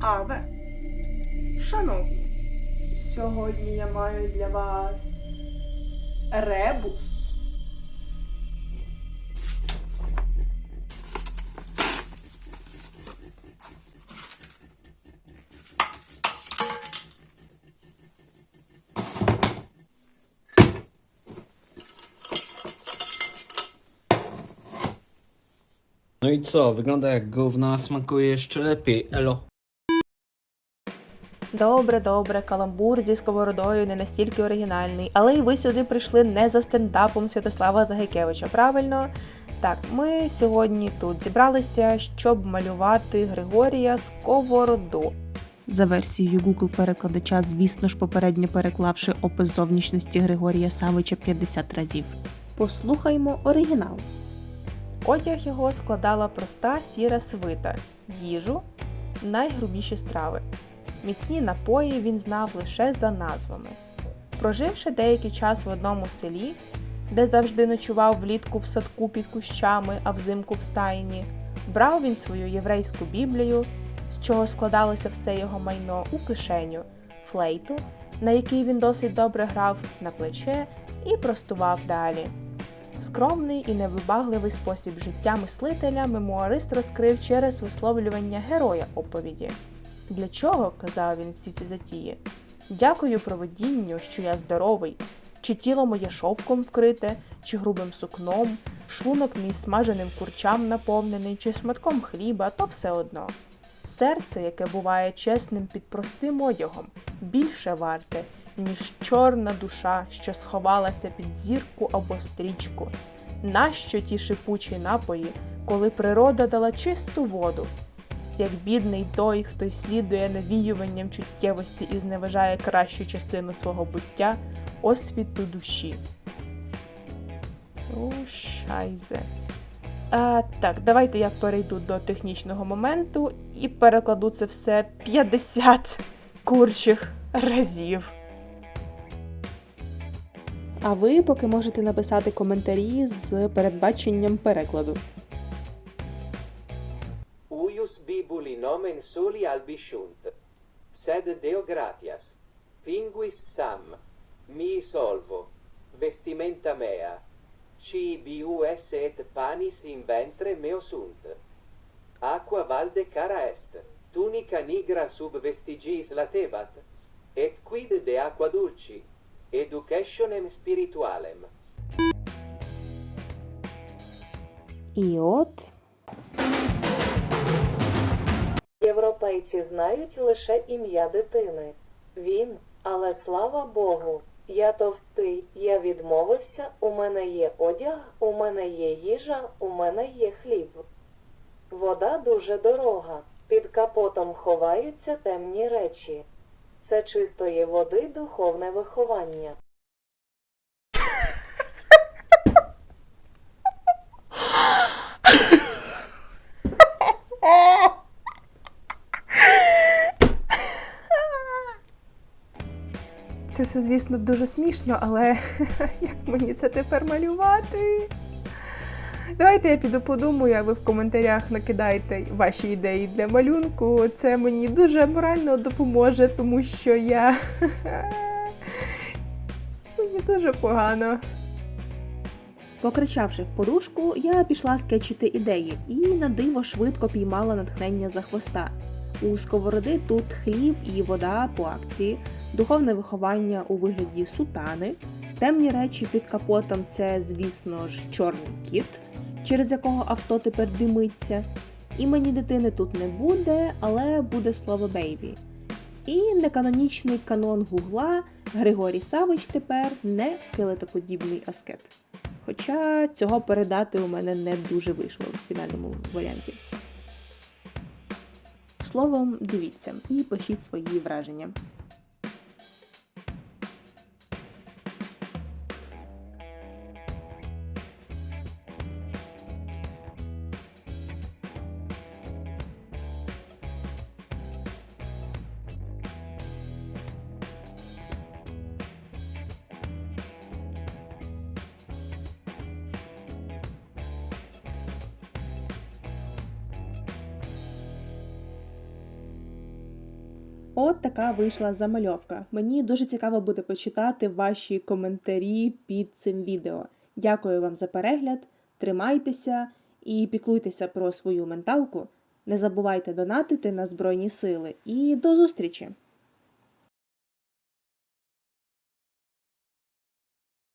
Аве. Шановні, сьогодні я маю для вас ребус. No i co, wygląda jak gówno, a smakuje jeszcze lepiej, elo. Добре, добре, каламбур зі сковородою не настільки оригінальний, але й ви сюди прийшли не за стендапом Святослава Загайкевича, правильно? Так, ми сьогодні тут зібралися, щоб малювати Григорія Сковороду. За версією Google перекладача, звісно ж, попередньо переклавши опис зовнішності Григорія Савича 50 разів. Послухаймо оригінал. Одяг його складала проста сіра свита, їжу, найгрубіші страви. Міцні напої він знав лише за назвами. Проживши деякий час в одному селі, де завжди ночував влітку в садку під кущами, а взимку в стайні, брав він свою єврейську біблію, з чого складалося все його майно у кишеню, флейту, на якій він досить добре грав, на плече і простував далі. Скромний і невибагливий спосіб життя мислителя мемуарист розкрив через висловлювання героя оповіді. Для чого, казав він всі ці затії? Дякую провидінню, що я здоровий, чи тіло моє шовком вкрите, чи грубим сукном, шлунок мій смаженим курчам наповнений, чи шматком хліба, то все одно. Серце, яке буває чесним під простим одягом, більше варте, ніж чорна душа, що сховалася під зірку або стрічку. Нащо ті шипучі напої, коли природа дала чисту воду? Як бідний той, хто слідує навіюванням чуттєвості і зневажає кращу частину свого буття освіту душі. О, шайзе. А, так, давайте я перейду до технічного моменту і перекладу це все 50 курчих разів. А ви поки можете написати коментарі з передбаченням перекладу. Uius bibuli nomen soli albisciunt. Sed Deo gratias. Pinguis sam. Mi solvo. Vestimenta mea. Cibius et panis in ventre meo sunt. Aqua valde cara est. Tunica nigra sub vestigiis latebat. Et quid de aqua dulci? Educationem spiritualem. Iot Європейці знають лише ім'я дитини. Він, але слава Богу, я товстий, я відмовився, у мене є одяг, у мене є їжа, у мене є хліб. Вода дуже дорога. Під капотом ховаються темні речі. Це чистої води духовне виховання. Це все, звісно, дуже смішно, але як мені це тепер малювати? Давайте я піду подумаю, а ви в коментарях накидайте ваші ідеї для малюнку. Це мені дуже морально допоможе, тому що я. Мені дуже погано. Покричавши в подушку, я пішла скетчити ідеї і на диво швидко піймала натхнення за хвоста. У сковороди тут хліб і вода по акції, духовне виховання у вигляді сутани, темні речі під капотом це, звісно ж, чорний кіт, через якого авто тепер димиться. Імені дитини тут не буде, але буде слово бейбі. І неканонічний канон Гугла Григорій Савич тепер не скелетоподібний аскет. Хоча цього передати у мене не дуже вийшло в фінальному варіанті. Словом, дивіться і пишіть свої враження. От така вийшла замальовка. Мені дуже цікаво буде почитати ваші коментарі під цим відео. Дякую вам за перегляд, тримайтеся і піклуйтеся про свою менталку. Не забувайте донатити на Збройні Сили. І до зустрічі!